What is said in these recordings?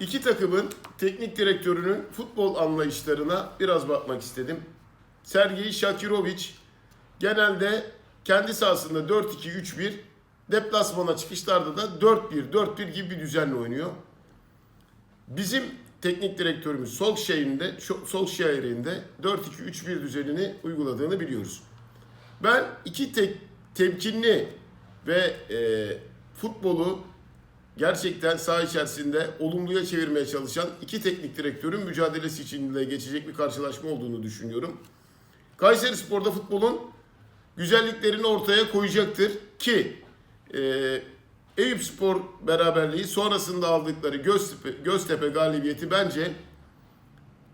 İki takımın teknik direktörünün futbol anlayışlarına biraz bakmak istedim. Sergey Shakirovic genelde kendi sahasında 4-2-3-1, deplasmana çıkışlarda da 4-1, 4-1 gibi bir düzenle oynuyor. Bizim teknik direktörümüz Solskjaer'in de Solskjaer'in de 4-2-3-1 düzenini uyguladığını biliyoruz. Ben iki tek temkinli ve e, futbolu gerçekten saha içerisinde olumluya çevirmeye çalışan iki teknik direktörün mücadelesi içinde geçecek bir karşılaşma olduğunu düşünüyorum. Kayseri Spor'da futbolun güzelliklerini ortaya koyacaktır ki e, Eyüp Spor beraberliği sonrasında aldıkları Göztepe, Göztepe galibiyeti bence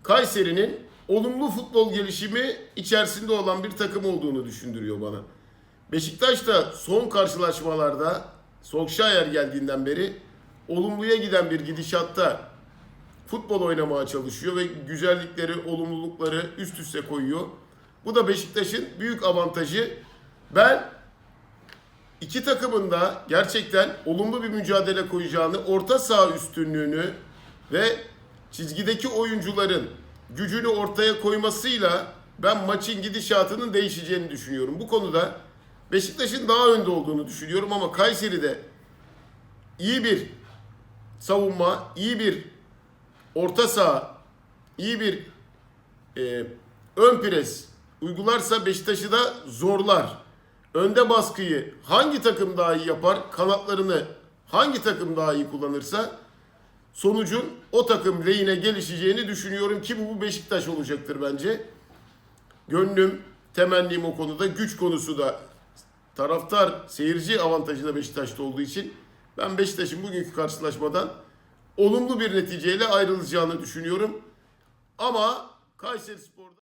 Kayseri'nin olumlu futbol gelişimi içerisinde olan bir takım olduğunu düşündürüyor bana. Beşiktaş da son karşılaşmalarda Solskjaer geldiğinden beri olumluya giden bir gidişatta futbol oynamaya çalışıyor ve güzellikleri, olumlulukları üst üste koyuyor. Bu da Beşiktaş'ın büyük avantajı. Ben iki takımın da gerçekten olumlu bir mücadele koyacağını, orta saha üstünlüğünü ve çizgideki oyuncuların gücünü ortaya koymasıyla ben maçın gidişatının değişeceğini düşünüyorum. Bu konuda Beşiktaş'ın daha önde olduğunu düşünüyorum ama Kayseri'de iyi bir savunma, iyi bir orta saha, iyi bir e, ön pres uygularsa Beşiktaş'ı da zorlar. Önde baskıyı hangi takım daha iyi yapar, kanatlarını hangi takım daha iyi kullanırsa sonucun o takım lehine gelişeceğini düşünüyorum ki bu bu Beşiktaş olacaktır bence. Gönlüm, temennim o konuda. Güç konusu da taraftar, seyirci avantajı da Beşiktaş'ta olduğu için ben Beşiktaş'ın bugünkü karşılaşmadan olumlu bir neticeyle ayrılacağını düşünüyorum. Ama Kayseri Spor'da